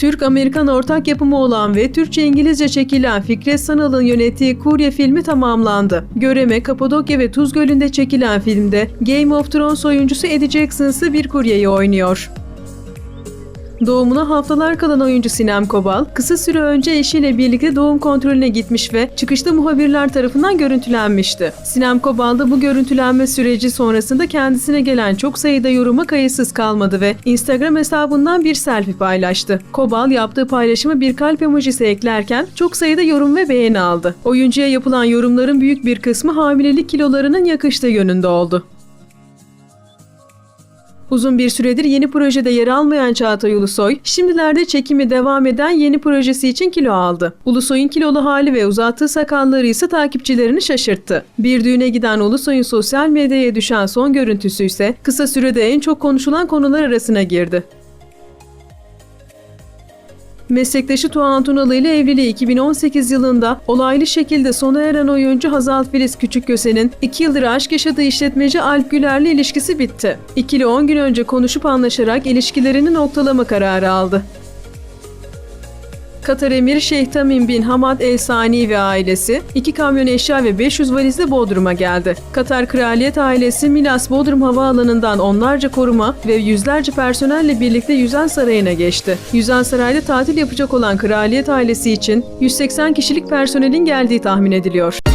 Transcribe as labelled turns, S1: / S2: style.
S1: Türk-Amerikan ortak yapımı olan ve Türkçe-İngilizce çekilen Fikret Sanal'ın yönettiği Kurye filmi tamamlandı. Göreme, Kapadokya ve Tuz Gölü'nde çekilen filmde Game of Thrones oyuncusu Eddie Jackson ise bir kuryeyi oynuyor. Doğumuna haftalar kalan oyuncu Sinem Kobal, kısa süre önce eşiyle birlikte doğum kontrolüne gitmiş ve çıkışta muhabirler tarafından görüntülenmişti. Sinem Kobal da bu görüntülenme süreci sonrasında kendisine gelen çok sayıda yoruma kayıtsız kalmadı ve Instagram hesabından bir selfie paylaştı. Kobal yaptığı paylaşımı bir kalp emojisi eklerken çok sayıda yorum ve beğeni aldı. Oyuncuya yapılan yorumların büyük bir kısmı hamilelik kilolarının yakıştığı yönünde oldu. Uzun bir süredir yeni projede yer almayan Çağatay Ulusoy, şimdilerde çekimi devam eden yeni projesi için kilo aldı. Ulusoy'un kilolu hali ve uzattığı sakalları ise takipçilerini şaşırttı. Bir düğüne giden Ulusoy'un sosyal medyaya düşen son görüntüsü ise kısa sürede en çok konuşulan konular arasına girdi. Meslektaşı Tuğhan Tunalı ile evliliği 2018 yılında olaylı şekilde sona eren oyuncu Hazal Filiz Küçükköse'nin 2 yıldır aşk yaşadığı işletmeci Alp Güler'le ilişkisi bitti. İkili 10 gün önce konuşup anlaşarak ilişkilerini noktalama kararı aldı. Katar Emir Şeyh Tamim bin Hamad El Sani ve ailesi iki kamyon eşya ve 500 valizle Bodrum'a geldi. Katar Kraliyet ailesi Milas Bodrum Havaalanı'ndan onlarca koruma ve yüzlerce personelle birlikte Yüzen Sarayı'na geçti. Yüzen Saray'da tatil yapacak olan kraliyet ailesi için 180 kişilik personelin geldiği tahmin ediliyor.